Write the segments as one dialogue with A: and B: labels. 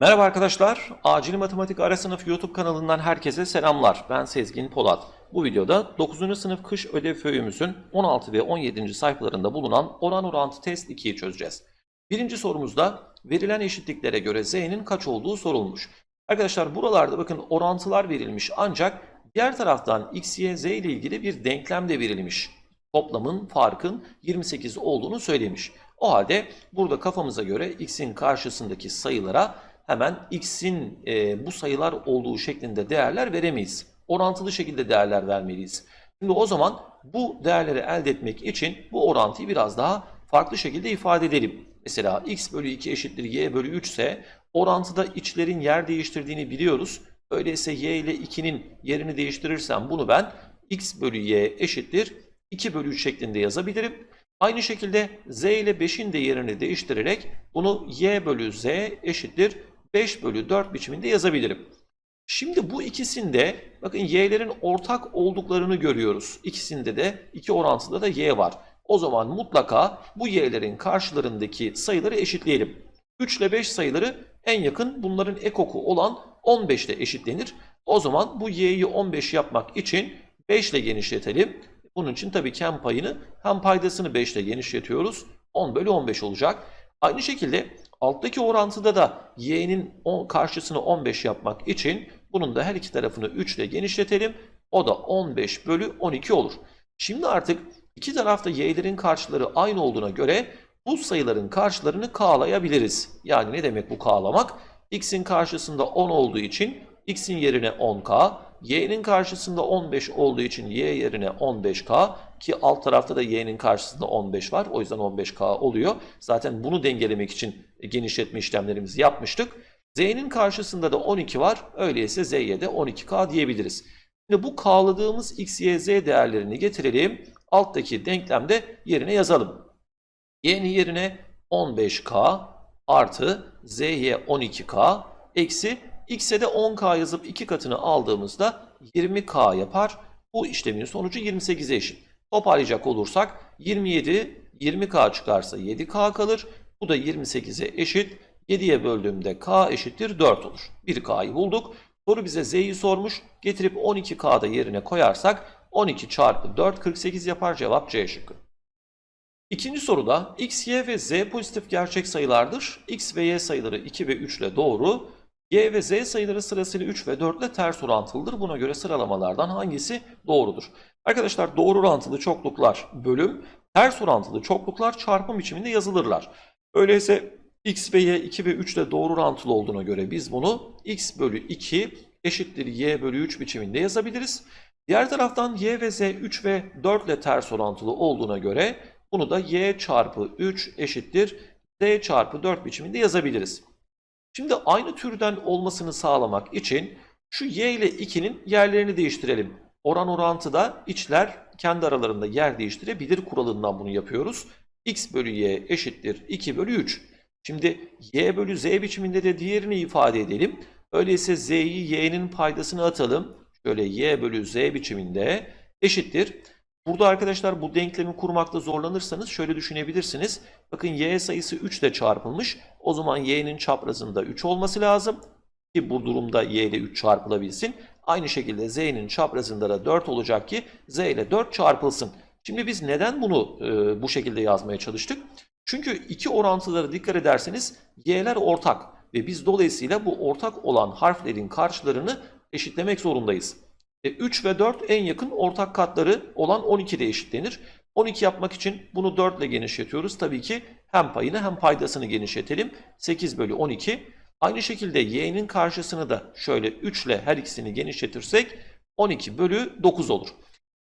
A: Merhaba arkadaşlar, Acil Matematik Ara Sınıf YouTube kanalından herkese selamlar. Ben Sezgin Polat. Bu videoda 9. sınıf kış ödev föyümüzün 16 ve 17. sayfalarında bulunan oran orantı test 2'yi çözeceğiz. Birinci sorumuzda verilen eşitliklere göre z'nin kaç olduğu sorulmuş. Arkadaşlar buralarda bakın orantılar verilmiş ancak diğer taraftan x, y, z ile ilgili bir denklem de verilmiş. Toplamın farkın 28 olduğunu söylemiş. O halde burada kafamıza göre x'in karşısındaki sayılara hemen x'in e, bu sayılar olduğu şeklinde değerler veremeyiz. Orantılı şekilde değerler vermeliyiz. Şimdi o zaman bu değerleri elde etmek için bu orantıyı biraz daha farklı şekilde ifade edelim. Mesela x bölü 2 eşittir y bölü 3 ise orantıda içlerin yer değiştirdiğini biliyoruz. Öyleyse y ile 2'nin yerini değiştirirsem bunu ben x bölü y eşittir 2 bölü 3 şeklinde yazabilirim. Aynı şekilde z ile 5'in de yerini değiştirerek bunu y bölü z eşittir 5 bölü 4 biçiminde yazabilirim. Şimdi bu ikisinde bakın y'lerin ortak olduklarını görüyoruz. İkisinde de iki orantıda da y var. O zaman mutlaka bu y'lerin karşılarındaki sayıları eşitleyelim. 3 ile 5 sayıları en yakın bunların ekoku olan 15 ile eşitlenir. O zaman bu y'yi 15 yapmak için 5 ile genişletelim. Bunun için tabii ki hem payını hem paydasını 5 ile genişletiyoruz. 10 bölü 15 olacak. Aynı şekilde alttaki orantıda da y'nin karşısını 15 yapmak için bunun da her iki tarafını 3 ile genişletelim. O da 15 bölü 12 olur. Şimdi artık iki tarafta y'lerin karşıları aynı olduğuna göre bu sayıların karşılarını k'layabiliriz. Yani ne demek bu k'lamak? x'in karşısında 10 olduğu için x'in yerine 10k, y'nin karşısında 15 olduğu için y yerine 15k ki alt tarafta da y'nin karşısında 15 var. O yüzden 15k oluyor. Zaten bunu dengelemek için genişletme işlemlerimizi yapmıştık. z'nin karşısında da 12 var. Öyleyse z'ye de 12k diyebiliriz. Şimdi bu k'ladığımız x, y, z değerlerini getirelim. Alttaki denklemde yerine yazalım. y'nin yerine 15k artı z'ye 12k eksi x'e de 10k yazıp 2 katını aldığımızda 20k yapar. Bu işlemin sonucu 28'e eşit. Toparlayacak olursak 27 20k çıkarsa 7k kalır. Bu da 28'e eşit. 7'ye böldüğümde k eşittir 4 olur. 1k'yı bulduk. Soru bize z'yi sormuş. Getirip 12k'da yerine koyarsak 12 çarpı 4 48 yapar. Cevap C şıkkı. İkinci soruda x, y ve z pozitif gerçek sayılardır. x ve y sayıları 2 ve 3 ile doğru. Y ve z sayıları sırasıyla 3 ve 4 ile ters orantılıdır. Buna göre sıralamalardan hangisi doğrudur? Arkadaşlar doğru orantılı çokluklar bölüm, ters orantılı çokluklar çarpım biçiminde yazılırlar. Öyleyse x ve y 2 ve 3 ile doğru orantılı olduğuna göre biz bunu x bölü 2 eşittir y bölü 3 biçiminde yazabiliriz. Diğer taraftan y ve z 3 ve 4 ile ters orantılı olduğuna göre bunu da y çarpı 3 eşittir z çarpı 4 biçiminde yazabiliriz. Şimdi aynı türden olmasını sağlamak için şu y ile 2'nin yerlerini değiştirelim. Oran orantıda içler kendi aralarında yer değiştirebilir kuralından bunu yapıyoruz. x bölü y eşittir 2 bölü 3. Şimdi y bölü z biçiminde de diğerini ifade edelim. Öyleyse z'yi y'nin paydasını atalım. Şöyle y bölü z biçiminde eşittir. Burada arkadaşlar bu denklemi kurmakta zorlanırsanız şöyle düşünebilirsiniz. Bakın y sayısı 3 ile çarpılmış. O zaman y'nin çaprazında 3 olması lazım. Ki bu durumda y ile 3 çarpılabilsin. Aynı şekilde z'nin çaprazında da 4 olacak ki z ile 4 çarpılsın. Şimdi biz neden bunu e, bu şekilde yazmaya çalıştık? Çünkü iki orantılara dikkat ederseniz y'ler ortak. Ve biz dolayısıyla bu ortak olan harflerin karşılarını eşitlemek zorundayız. 3 ve 4 en yakın ortak katları olan 12 ile eşitlenir. 12 yapmak için bunu 4 ile genişletiyoruz. Tabii ki hem payını hem paydasını genişletelim. 8 bölü 12. Aynı şekilde y'nin karşısını da şöyle 3 ile her ikisini genişletirsek 12 bölü 9 olur.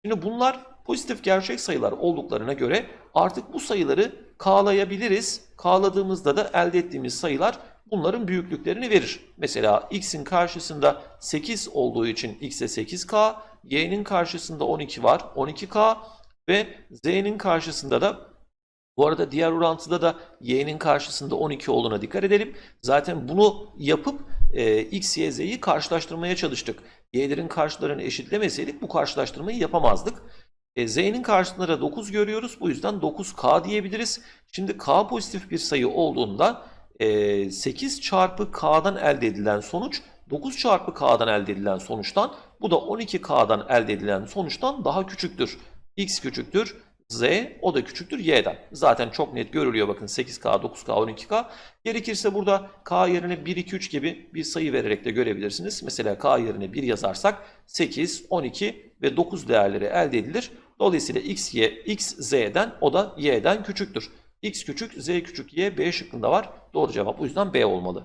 A: Şimdi bunlar pozitif gerçek sayılar olduklarına göre artık bu sayıları k'layabiliriz. K'ladığımızda da elde ettiğimiz sayılar bunların büyüklüklerini verir. Mesela x'in karşısında 8 olduğu için x'e 8k, y'nin karşısında 12 var 12k ve z'nin karşısında da bu arada diğer orantıda da y'nin karşısında 12 olduğuna dikkat edelim. Zaten bunu yapıp e, x, y, z'yi karşılaştırmaya çalıştık. Y'lerin karşılarını eşitlemeseydik bu karşılaştırmayı yapamazdık. E, z'nin karşısında da 9 görüyoruz. Bu yüzden 9k diyebiliriz. Şimdi k pozitif bir sayı olduğunda e, 8 çarpı k'dan elde edilen sonuç 9 çarpı k'dan elde edilen sonuçtan bu da 12k'dan elde edilen sonuçtan daha küçüktür. x küçüktür z o da küçüktür y'den. Zaten çok net görülüyor bakın 8k, 9k, 12k. Gerekirse burada k yerine 1, 2, 3 gibi bir sayı vererek de görebilirsiniz. Mesela k yerine 1 yazarsak 8, 12 ve 9 değerleri elde edilir. Dolayısıyla x, y, x z'den o da y'den küçüktür. x küçük, z küçük, y b şıkkında var. Doğru cevap o yüzden b olmalı.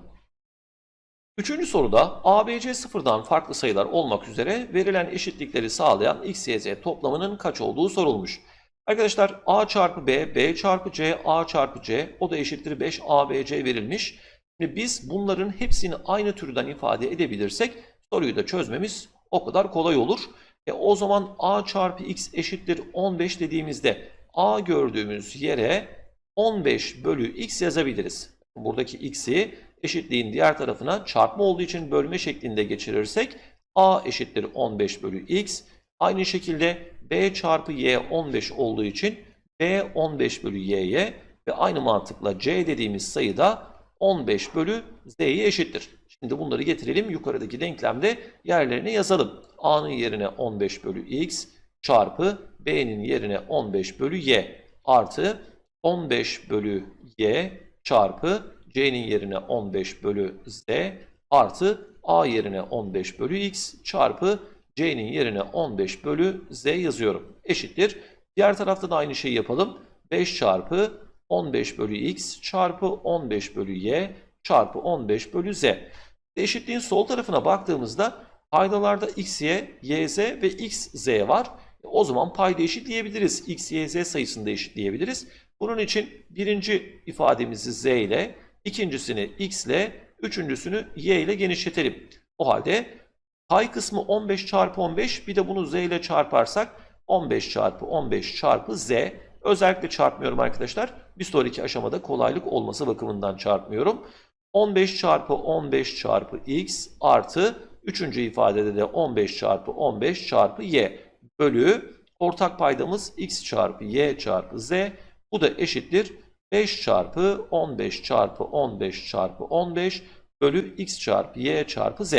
A: Üçüncü soruda ABC sıfırdan farklı sayılar olmak üzere verilen eşitlikleri sağlayan x, y, z toplamının kaç olduğu sorulmuş. Arkadaşlar a çarpı b, b çarpı c, a çarpı c o da eşittir 5 abc verilmiş. Şimdi biz bunların hepsini aynı türden ifade edebilirsek soruyu da çözmemiz o kadar kolay olur. E, o zaman a çarpı x eşittir 15 dediğimizde a gördüğümüz yere 15 bölü x yazabiliriz. Buradaki x'i eşitliğin diğer tarafına çarpma olduğu için bölme şeklinde geçirirsek a eşittir 15 bölü x. Aynı şekilde b çarpı y 15 olduğu için b 15 bölü y'ye ve aynı mantıkla c dediğimiz sayı da 15 bölü z'ye eşittir. Şimdi bunları getirelim yukarıdaki denklemde yerlerine yazalım. a'nın yerine 15 bölü x çarpı b'nin yerine 15 bölü y artı 15 bölü y çarpı c'nin yerine 15 bölü z artı a yerine 15 bölü x çarpı c'nin yerine 15 bölü z yazıyorum. Eşittir. Diğer tarafta da aynı şeyi yapalım. 5 çarpı 15 bölü x çarpı 15 bölü y çarpı 15 bölü z. Eşitliğin sol tarafına baktığımızda paydalarda x, y, y, z ve x, z var. E, O zaman payda eşitleyebiliriz. x, y, z sayısını da eşitleyebiliriz. Bunun için birinci ifademizi z ile, ikincisini x ile, üçüncüsünü y ile genişletelim. O halde pay kısmı 15 çarpı 15 bir de bunu z ile çarparsak 15 çarpı 15 çarpı z. Özellikle çarpmıyorum arkadaşlar. Bir sonraki aşamada kolaylık olması bakımından çarpmıyorum. 15 çarpı 15 çarpı x artı üçüncü ifadede de 15 çarpı 15 çarpı y bölü ortak paydamız x çarpı y çarpı z. Bu da eşittir 5 çarpı 15 çarpı 15 çarpı 15 bölü x çarpı y çarpı z.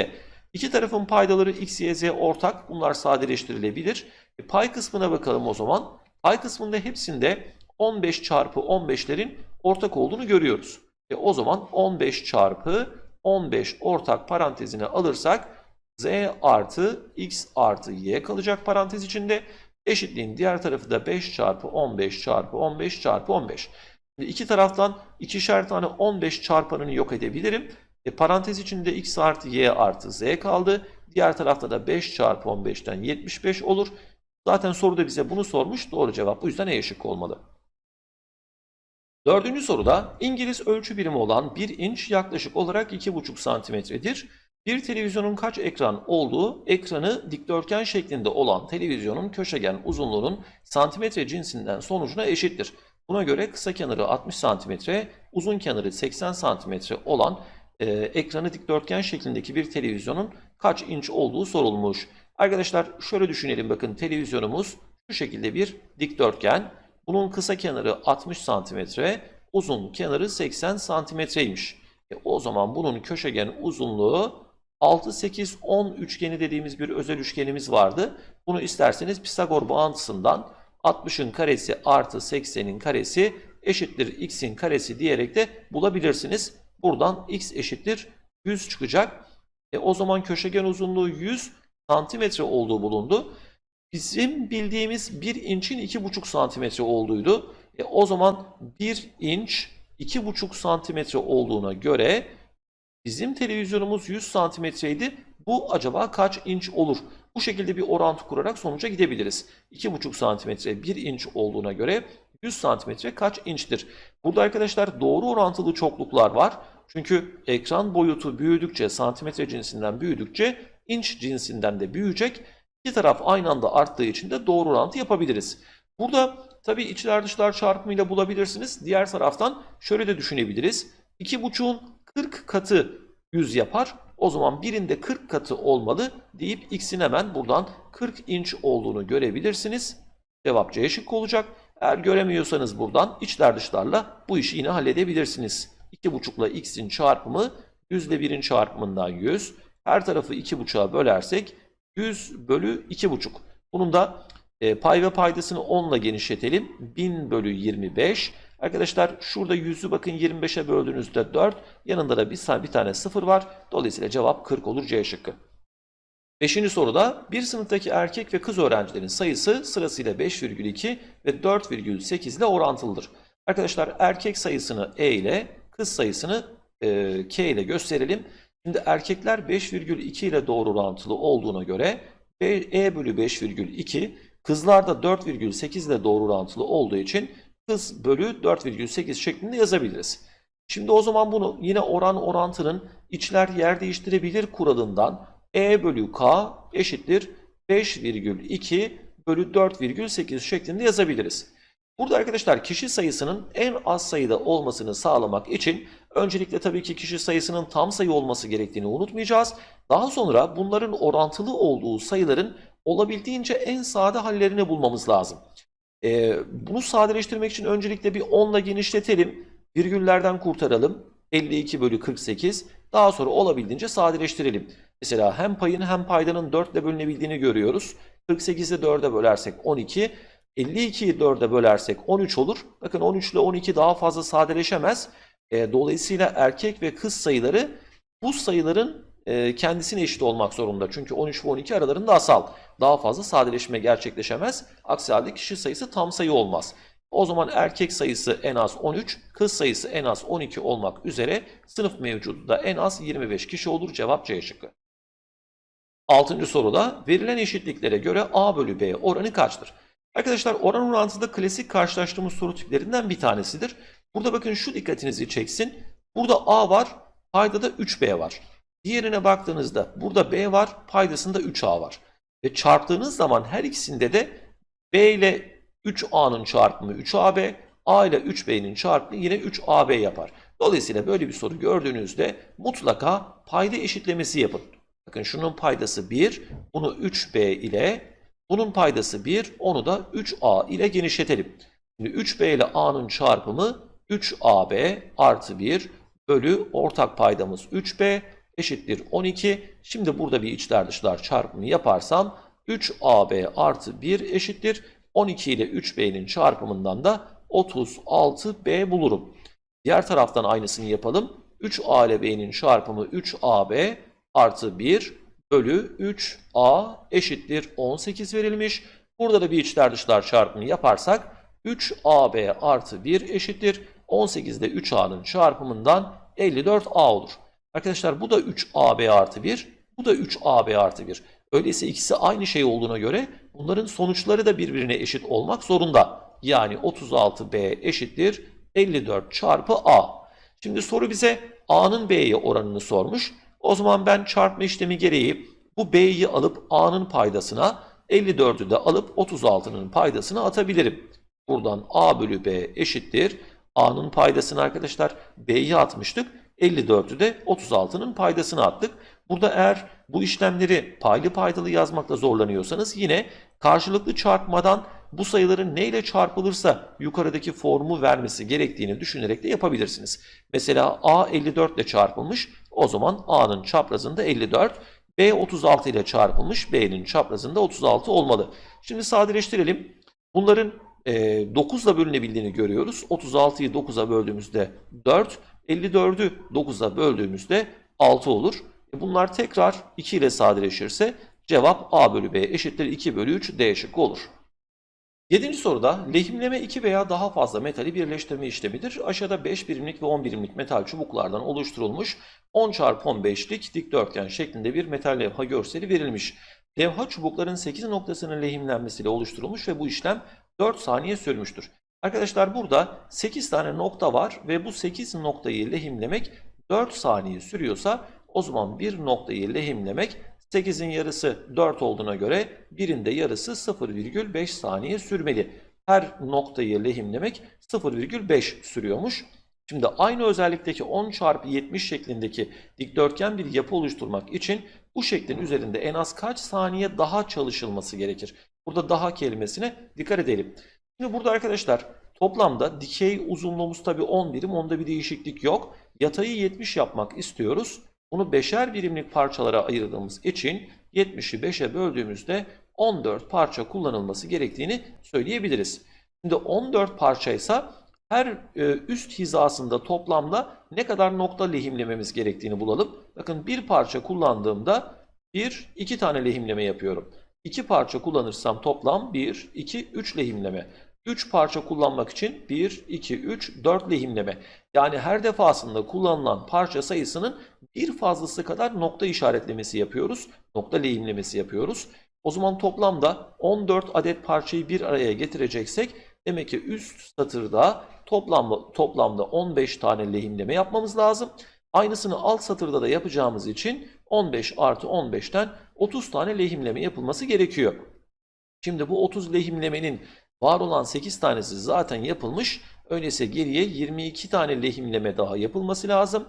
A: İki tarafın paydaları x, y, z ortak. Bunlar sadeleştirilebilir. E, pay kısmına bakalım o zaman. Pay kısmında hepsinde 15 çarpı 15'lerin ortak olduğunu görüyoruz. E, o zaman 15 çarpı 15 ortak parantezine alırsak z artı x artı y kalacak parantez içinde. Eşitliğin diğer tarafı da 5 çarpı 15 çarpı 15 çarpı 15. Şimdi iki taraftan ikişer tane 15 çarpanını yok edebilirim. E, parantez içinde x artı y artı z kaldı. Diğer tarafta da 5 çarpı 15'ten 75 olur. Zaten soruda bize bunu sormuş. Doğru cevap bu yüzden E şıkkı olmalı. Dördüncü soruda İngiliz ölçü birimi olan 1 inç yaklaşık olarak 2,5 santimetredir. Bir televizyonun kaç ekran olduğu ekranı dikdörtgen şeklinde olan televizyonun köşegen uzunluğunun santimetre cinsinden sonucuna eşittir. Buna göre kısa kenarı 60 santimetre, uzun kenarı 80 santimetre olan e, ekranı dikdörtgen şeklindeki bir televizyonun kaç inç olduğu sorulmuş. Arkadaşlar şöyle düşünelim bakın televizyonumuz şu şekilde bir dikdörtgen. Bunun kısa kenarı 60 santimetre, uzun kenarı 80 santimetreymiş. E, o zaman bunun köşegen uzunluğu 6, 8, 10 üçgeni dediğimiz bir özel üçgenimiz vardı. Bunu isterseniz Pisagor bağıntısından 60'ın karesi artı 80'in karesi eşittir x'in karesi diyerek de bulabilirsiniz. Buradan x eşittir 100 çıkacak. E, o zaman köşegen uzunluğu 100 santimetre olduğu bulundu. Bizim bildiğimiz 1 inçin 2,5 santimetre olduğuydu. E, o zaman 1 inç 2,5 santimetre olduğuna göre bizim televizyonumuz 100 santimetreydi. Bu acaba kaç inç olur? Bu şekilde bir orantı kurarak sonuca gidebiliriz. 2,5 santimetre 1 inç olduğuna göre 100 santimetre kaç inçtir? Burada arkadaşlar doğru orantılı çokluklar var. Çünkü ekran boyutu büyüdükçe, santimetre cinsinden büyüdükçe inç cinsinden de büyüyecek. İki taraf aynı anda arttığı için de doğru orantı yapabiliriz. Burada tabii içler dışlar çarpımıyla bulabilirsiniz. Diğer taraftan şöyle de düşünebiliriz. 2,5'un 40 katı 100 yapar. O zaman birinde 40 katı olmalı deyip x'in hemen buradan 40 inç olduğunu görebilirsiniz. Cevap C şıkkı olacak. Eğer göremiyorsanız buradan içler dışlarla bu işi yine halledebilirsiniz. 2,5 ile x'in çarpımı yüzde birin çarpımından 100. Her tarafı 2,5'a bölersek 100 bölü 2,5. Bunun da e, pay ve paydasını 10 ile genişletelim. 1000 bölü 25. Arkadaşlar şurada 100'ü bakın 25'e böldüğünüzde 4. Yanında da bir, bir tane 0 var. Dolayısıyla cevap 40 olur C şıkkı. Beşinci soruda bir sınıftaki erkek ve kız öğrencilerin sayısı sırasıyla 5,2 ve 4,8 ile orantılıdır. Arkadaşlar erkek sayısını E ile kız sayısını e, K ile gösterelim. Şimdi erkekler 5,2 ile doğru orantılı olduğuna göre E bölü 5,2 kızlar da 4,8 ile doğru orantılı olduğu için kız bölü 4,8 şeklinde yazabiliriz. Şimdi o zaman bunu yine oran orantının içler yer değiştirebilir kuralından E bölü K eşittir 5,2 bölü 4,8 şeklinde yazabiliriz. Burada arkadaşlar kişi sayısının en az sayıda olmasını sağlamak için öncelikle tabii ki kişi sayısının tam sayı olması gerektiğini unutmayacağız. Daha sonra bunların orantılı olduğu sayıların olabildiğince en sade hallerini bulmamız lazım. Ee, bunu sadeleştirmek için öncelikle bir 10 ile genişletelim. Virgüllerden kurtaralım. 52 bölü 48. Daha sonra olabildiğince sadeleştirelim. Mesela hem payın hem paydanın 4 ile bölünebildiğini görüyoruz. 48'i 4'e bölersek 12. 52'yi 4'e bölersek 13 olur. Bakın 13 ile 12 daha fazla sadeleşemez. E, dolayısıyla erkek ve kız sayıları bu sayıların e, kendisine eşit olmak zorunda. Çünkü 13 ve 12 aralarında asal. Daha fazla sadeleşme gerçekleşemez. Aksi halde kişi sayısı tam sayı olmaz. O zaman erkek sayısı en az 13, kız sayısı en az 12 olmak üzere sınıf mevcudu da en az 25 kişi olur. Cevap C şıkkı. Altıncı soruda verilen eşitliklere göre A bölü B oranı kaçtır? Arkadaşlar oran orantıda klasik karşılaştığımız soru tiplerinden bir tanesidir. Burada bakın şu dikkatinizi çeksin. Burada A var, paydada 3B var. Diğerine baktığınızda burada B var, paydasında 3A var. Ve çarptığınız zaman her ikisinde de B ile 3A'nın çarpımı 3AB, A ile 3B'nin çarpımı yine 3AB yapar. Dolayısıyla böyle bir soru gördüğünüzde mutlaka payda eşitlemesi yapın. Bakın şunun paydası 1, bunu 3B ile, bunun paydası 1, onu da 3A ile genişletelim. Şimdi 3B ile A'nın çarpımı 3AB artı 1 bölü ortak paydamız 3B eşittir 12. Şimdi burada bir içler dışlar çarpımı yaparsam 3AB artı 1 eşittir 12 ile 3B'nin çarpımından da 36B bulurum. Diğer taraftan aynısını yapalım. 3A ile B'nin çarpımı 3AB artı 1 bölü 3A eşittir 18 verilmiş. Burada da bir içler dışlar çarpımı yaparsak 3AB artı 1 eşittir 18 ile 3A'nın çarpımından 54A olur. Arkadaşlar bu da 3AB artı 1, bu da 3AB artı 1. Öyleyse ikisi aynı şey olduğuna göre bunların sonuçları da birbirine eşit olmak zorunda. Yani 36B eşittir 54 çarpı A. Şimdi soru bize A'nın B'ye oranını sormuş. O zaman ben çarpma işlemi gereği bu B'yi alıp A'nın paydasına 54'ü de alıp 36'nın paydasına atabilirim. Buradan A bölü B eşittir. A'nın paydasını arkadaşlar B'yi atmıştık. 54'ü de 36'nın paydasına attık. Burada eğer bu işlemleri paylı paydalı yazmakta zorlanıyorsanız yine karşılıklı çarpmadan bu sayıların neyle çarpılırsa yukarıdaki formu vermesi gerektiğini düşünerek de yapabilirsiniz. Mesela A 54 ile çarpılmış. O zaman A'nın çaprazında 54. B 36 ile çarpılmış. B'nin çaprazında 36 olmalı. Şimdi sadeleştirelim. Bunların e, 9 ile bölünebildiğini görüyoruz. 36'yı 9'a böldüğümüzde 4. 54'ü 9'a böldüğümüzde 6 olur. E, Bunlar tekrar 2 ile sadeleşirse cevap A bölü B eşittir 2 bölü 3 D şıkkı olur. Yedinci soruda lehimleme 2 veya daha fazla metali birleştirme işlemidir. Aşağıda 5 birimlik ve 10 birimlik metal çubuklardan oluşturulmuş 10 x 15'lik dikdörtgen şeklinde bir metal levha görseli verilmiş. Levha çubukların 8 noktasının lehimlenmesiyle oluşturulmuş ve bu işlem 4 saniye sürmüştür. Arkadaşlar burada 8 tane nokta var ve bu 8 noktayı lehimlemek 4 saniye sürüyorsa o zaman bir noktayı lehimlemek 8'in yarısı 4 olduğuna göre birinde yarısı 0,5 saniye sürmeli. Her noktayı lehimlemek 0,5 sürüyormuş. Şimdi aynı özellikteki 10 çarpı 70 şeklindeki dikdörtgen bir yapı oluşturmak için bu şeklin üzerinde en az kaç saniye daha çalışılması gerekir? Burada daha kelimesine dikkat edelim. Şimdi burada arkadaşlar toplamda dikey uzunluğumuz tabii 10 birim. Onda bir değişiklik yok. Yatayı 70 yapmak istiyoruz. Bunu beşer birimlik parçalara ayırdığımız için 70'i 5'e böldüğümüzde 14 parça kullanılması gerektiğini söyleyebiliriz. Şimdi 14 parçaysa her e, üst hizasında toplamda ne kadar nokta lehimlememiz gerektiğini bulalım. Bakın bir parça kullandığımda bir, iki tane lehimleme yapıyorum. İki parça kullanırsam toplam 1, 2, 3 lehimleme. 3 parça kullanmak için 1, 2, 3, 4 lehimleme. Yani her defasında kullanılan parça sayısının bir fazlası kadar nokta işaretlemesi yapıyoruz. Nokta lehimlemesi yapıyoruz. O zaman toplamda 14 adet parçayı bir araya getireceksek demek ki üst satırda toplam, toplamda 15 tane lehimleme yapmamız lazım. Aynısını alt satırda da yapacağımız için 15 artı 15'ten 30 tane lehimleme yapılması gerekiyor. Şimdi bu 30 lehimlemenin var olan 8 tanesi zaten yapılmış. Öyleyse geriye 22 tane lehimleme daha yapılması lazım.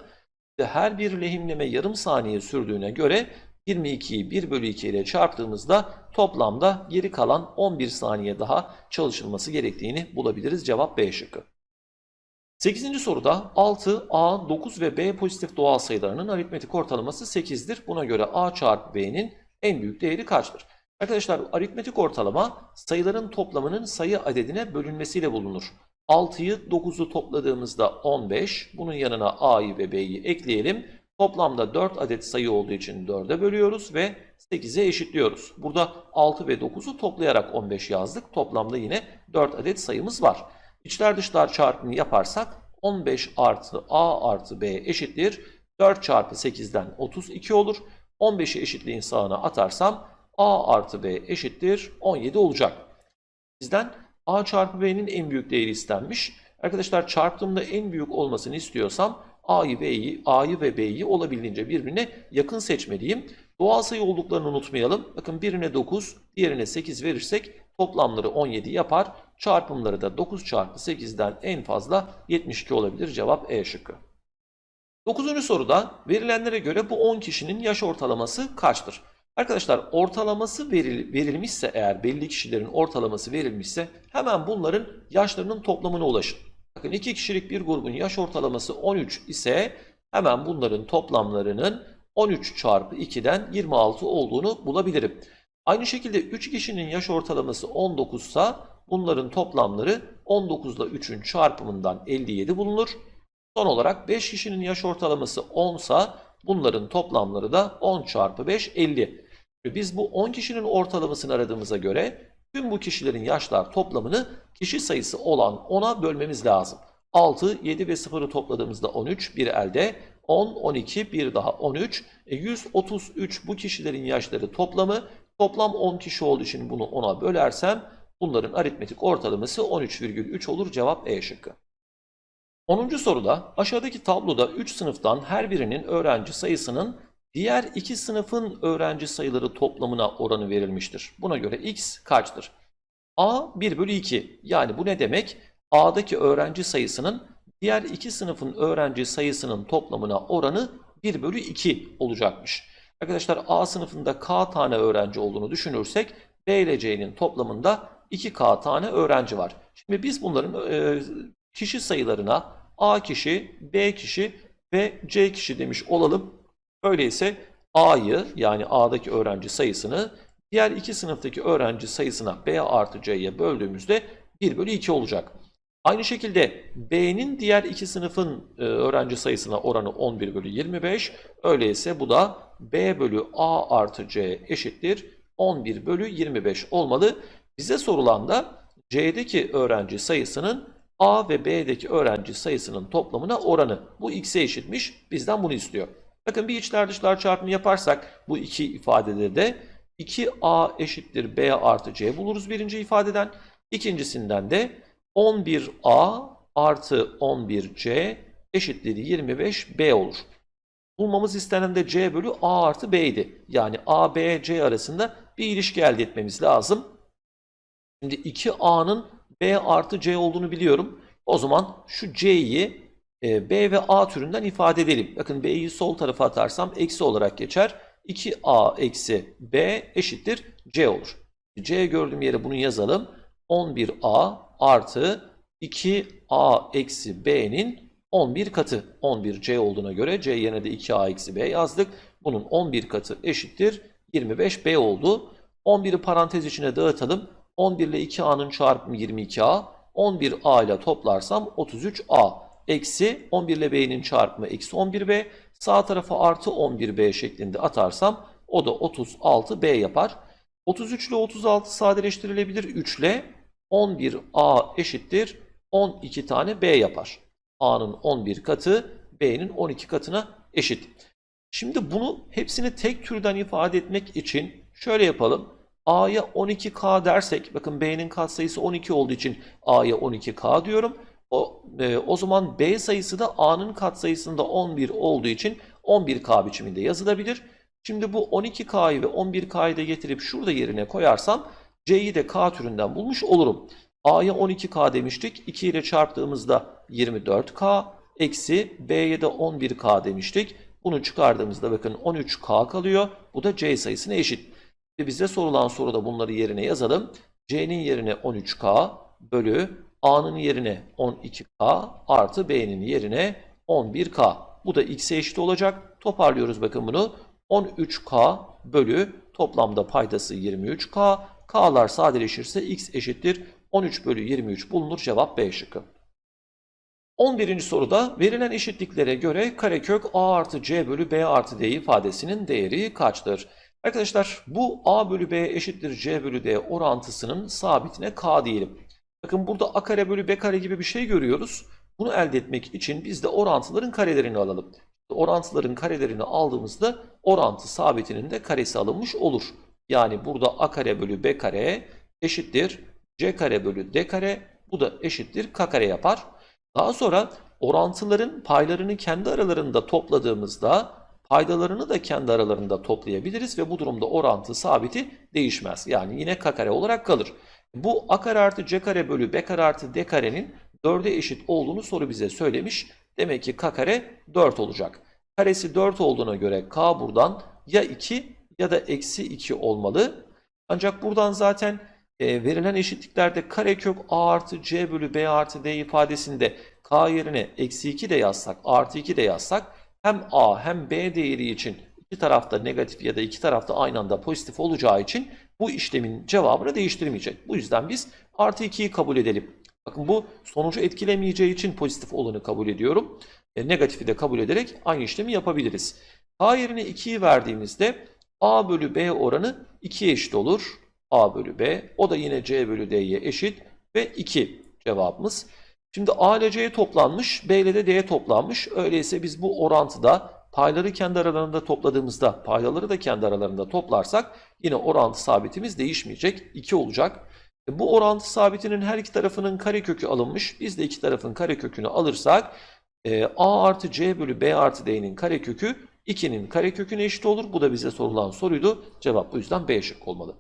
A: Ve her bir lehimleme yarım saniye sürdüğüne göre 22'yi 1 bölü 2 ile çarptığımızda toplamda geri kalan 11 saniye daha çalışılması gerektiğini bulabiliriz. Cevap B şıkkı. 8. soruda 6, A, 9 ve B pozitif doğal sayılarının aritmetik ortalaması 8'dir. Buna göre A çarpı B'nin en büyük değeri kaçtır? Arkadaşlar aritmetik ortalama sayıların toplamının sayı adedine bölünmesiyle bulunur. 6'yı 9'u topladığımızda 15. Bunun yanına A'yı ve B'yi ekleyelim. Toplamda 4 adet sayı olduğu için 4'e bölüyoruz ve 8'e eşitliyoruz. Burada 6 ve 9'u toplayarak 15 yazdık. Toplamda yine 4 adet sayımız var. İçler dışlar çarpımını yaparsak 15 artı A artı B eşittir. 4 çarpı 8'den 32 olur. 15'i eşitliğin sağına atarsam A artı B eşittir 17 olacak. Bizden A çarpı B'nin en büyük değeri istenmiş. Arkadaşlar çarptığımda en büyük olmasını istiyorsam A'yı B'yi, A'yı ve B'yi olabildiğince birbirine yakın seçmeliyim. Doğal sayı olduklarını unutmayalım. Bakın birine 9, diğerine 8 verirsek toplamları 17 yapar. Çarpımları da 9 çarpı 8'den en fazla 72 olabilir. Cevap E şıkkı. 9. soruda verilenlere göre bu 10 kişinin yaş ortalaması kaçtır? Arkadaşlar ortalaması veril, verilmişse eğer belli kişilerin ortalaması verilmişse hemen bunların yaşlarının toplamına ulaşın. Bakın 2 kişilik bir grubun yaş ortalaması 13 ise hemen bunların toplamlarının 13 çarpı 2'den 26 olduğunu bulabilirim. Aynı şekilde 3 kişinin yaş ortalaması 19 ise bunların toplamları 19 ile 3'ün çarpımından 57 bulunur. Son olarak 5 kişinin yaş ortalaması 10 ise bunların toplamları da 10 çarpı 5 50. Biz bu 10 kişinin ortalamasını aradığımıza göre tüm bu kişilerin yaşlar toplamını kişi sayısı olan 10'a bölmemiz lazım. 6, 7 ve 0'ı topladığımızda 13, bir elde. 10, 12, bir daha 13. E 133 bu kişilerin yaşları toplamı. Toplam 10 kişi olduğu için bunu 10'a bölersem bunların aritmetik ortalaması 13,3 olur. Cevap E şıkkı. 10. soruda aşağıdaki tabloda 3 sınıftan her birinin öğrenci sayısının diğer iki sınıfın öğrenci sayıları toplamına oranı verilmiştir. Buna göre x kaçtır? A 1 bölü 2. Yani bu ne demek? A'daki öğrenci sayısının diğer iki sınıfın öğrenci sayısının toplamına oranı 1 bölü 2 olacakmış. Arkadaşlar A sınıfında K tane öğrenci olduğunu düşünürsek B ile C'nin toplamında 2K tane öğrenci var. Şimdi biz bunların e, kişi sayılarına A kişi, B kişi ve C kişi demiş olalım. Öyleyse A'yı yani A'daki öğrenci sayısını diğer iki sınıftaki öğrenci sayısına B artı C'ye böldüğümüzde 1 bölü 2 olacak. Aynı şekilde B'nin diğer iki sınıfın e, öğrenci sayısına oranı 11 bölü 25. Öyleyse bu da B bölü A artı C eşittir 11 bölü 25 olmalı. Bize sorulan da C'deki öğrenci sayısının A ve B'deki öğrenci sayısının toplamına oranı. Bu x'e eşitmiş. Bizden bunu istiyor. Bakın bir içler dışlar çarpımı yaparsak bu iki ifadeleri de 2A eşittir B artı C buluruz birinci ifadeden. İkincisinden de 11A artı 11C eşittir 25B olur. Bulmamız istenen de C bölü A artı B idi. Yani A, B, C arasında bir ilişki elde etmemiz lazım. Şimdi 2A'nın B artı C olduğunu biliyorum. O zaman şu C'yi e, B ve A türünden ifade edelim. Bakın B'yi sol tarafa atarsam eksi olarak geçer. 2A eksi B eşittir C olur. C gördüğüm yere bunu yazalım. 11A artı 2a eksi b'nin 11 katı. 11c olduğuna göre c yerine de 2a eksi b yazdık. Bunun 11 katı eşittir 25b oldu. 11'i parantez içine dağıtalım. 11 ile 2a'nın çarpımı 22a. 11a ile toplarsam 33a. Eksi 11 ile b'nin çarpımı eksi 11b. Sağ tarafa artı 11b şeklinde atarsam o da 36b yapar. 33 ile 36 sadeleştirilebilir. 3 ile 11a eşittir 12 tane b yapar. a'nın 11 katı b'nin 12 katına eşit. Şimdi bunu hepsini tek türden ifade etmek için şöyle yapalım. A'ya 12K dersek, bakın B'nin katsayısı 12 olduğu için A'ya 12K diyorum. O, e, o zaman B sayısı da A'nın katsayısında 11 olduğu için 11K biçiminde yazılabilir. Şimdi bu 12K'yı ve 11K'yı da getirip şurada yerine koyarsam C'yi de K türünden bulmuş olurum. A'ya 12K demiştik. 2 ile çarptığımızda 24K. Eksi B'ye de 11K demiştik. Bunu çıkardığımızda bakın 13K kalıyor. Bu da C sayısına eşit. Bize sorulan soruda bunları yerine yazalım. C'nin yerine 13K bölü A'nın yerine 12K artı B'nin yerine 11K. Bu da X'e eşit olacak. Toparlıyoruz bakın bunu. 13K bölü toplamda paydası 23K. K'lar sadeleşirse X eşittir 13 bölü 23 bulunur. Cevap B şıkkı. 11. soruda verilen eşitliklere göre karekök a artı c bölü b artı d ifadesinin değeri kaçtır? Arkadaşlar bu a bölü b eşittir c bölü d orantısının sabitine k diyelim. Bakın burada a kare bölü b kare gibi bir şey görüyoruz. Bunu elde etmek için biz de orantıların karelerini alalım. Orantıların karelerini aldığımızda orantı sabitinin de karesi alınmış olur. Yani burada a kare bölü b kare eşittir c kare bölü d kare bu da eşittir k kare yapar. Daha sonra orantıların paylarını kendi aralarında topladığımızda paydalarını da kendi aralarında toplayabiliriz ve bu durumda orantı sabiti değişmez. Yani yine k kare olarak kalır. Bu a kare artı c kare bölü b kare artı d karenin 4'e eşit olduğunu soru bize söylemiş. Demek ki k kare 4 olacak. Karesi 4 olduğuna göre k buradan ya 2 ya da eksi 2 olmalı. Ancak buradan zaten e, verilen eşitliklerde karekök a artı c bölü b artı d ifadesinde k yerine eksi 2 de yazsak artı 2 de yazsak hem a hem b değeri için iki tarafta negatif ya da iki tarafta aynı anda pozitif olacağı için bu işlemin cevabını değiştirmeyecek. Bu yüzden biz artı 2'yi kabul edelim. Bakın bu sonucu etkilemeyeceği için pozitif olanı kabul ediyorum. E, negatifi de kabul ederek aynı işlemi yapabiliriz. K yerine 2'yi verdiğimizde a bölü b oranı 2'ye eşit olur. A bölü B. O da yine C bölü D'ye eşit ve 2 cevabımız. Şimdi A ile C toplanmış, B ile de D'ye toplanmış. Öyleyse biz bu orantıda payları kendi aralarında topladığımızda paydaları da kendi aralarında toplarsak yine orantı sabitimiz değişmeyecek. 2 olacak. E, Bu orantı sabitinin her iki tarafının karekökü alınmış. Biz de iki tarafın karekökünü alırsak e, A artı C bölü B artı D'nin karekökü 2'nin kareköküne eşit olur. Bu da bize sorulan soruydu. Cevap bu yüzden B şık olmalı.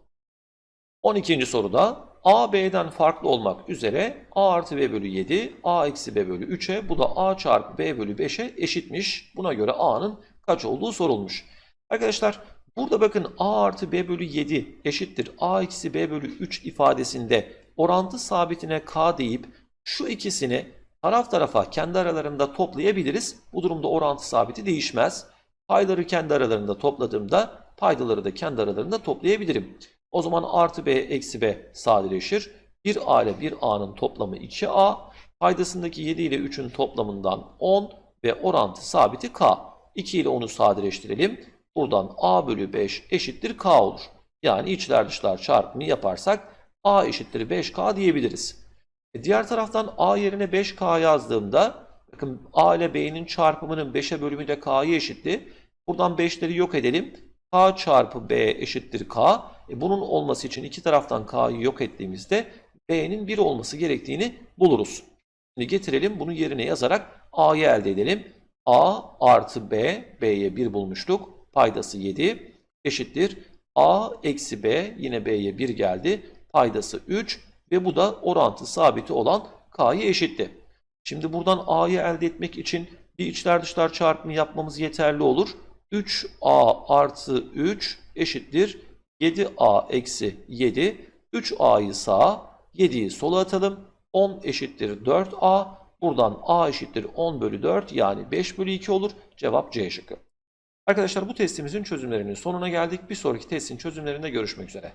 A: 12. soruda a b'den farklı olmak üzere a artı b bölü 7, a eksi b bölü 3'e bu da a çarpı b bölü 5'e eşitmiş. Buna göre a'nın kaç olduğu sorulmuş. Arkadaşlar burada bakın a artı b bölü 7 eşittir a eksi b bölü 3 ifadesinde orantı sabitine k deyip şu ikisini taraf tarafa kendi aralarında toplayabiliriz. Bu durumda orantı sabiti değişmez. Payları kendi aralarında topladığımda paydaları da kendi aralarında toplayabilirim. O zaman artı b eksi b sadeleşir. 1a ile 1a'nın toplamı 2a. Paydasındaki 7 ile 3'ün toplamından 10 ve orantı sabiti k. 2 ile 10'u sadeleştirelim. Buradan a bölü 5 eşittir k olur. Yani içler dışlar çarpımı yaparsak a eşittir 5k diyebiliriz. E diğer taraftan a yerine 5k yazdığımda bakın a ile b'nin çarpımının 5'e bölümü de k'ya eşitti. Buradan 5'leri yok edelim. K çarpı b eşittir k. E bunun olması için iki taraftan k'yı yok ettiğimizde b'nin 1 olması gerektiğini buluruz. Şimdi getirelim bunu yerine yazarak a'yı elde edelim. a artı b, b'ye 1 bulmuştuk. Paydası 7 eşittir. a eksi b yine b'ye 1 geldi. Paydası 3 ve bu da orantı sabiti olan k'ya eşitti. Şimdi buradan a'yı elde etmek için bir içler dışlar çarpımı yapmamız yeterli olur. 3a artı 3 eşittir 7a eksi 7. 3a'yı sağa, 7'yi sola atalım. 10 eşittir 4a. Buradan a eşittir 10 bölü 4 yani 5 bölü 2 olur. Cevap C şıkkı. Arkadaşlar bu testimizin çözümlerinin sonuna geldik. Bir sonraki testin çözümlerinde görüşmek üzere.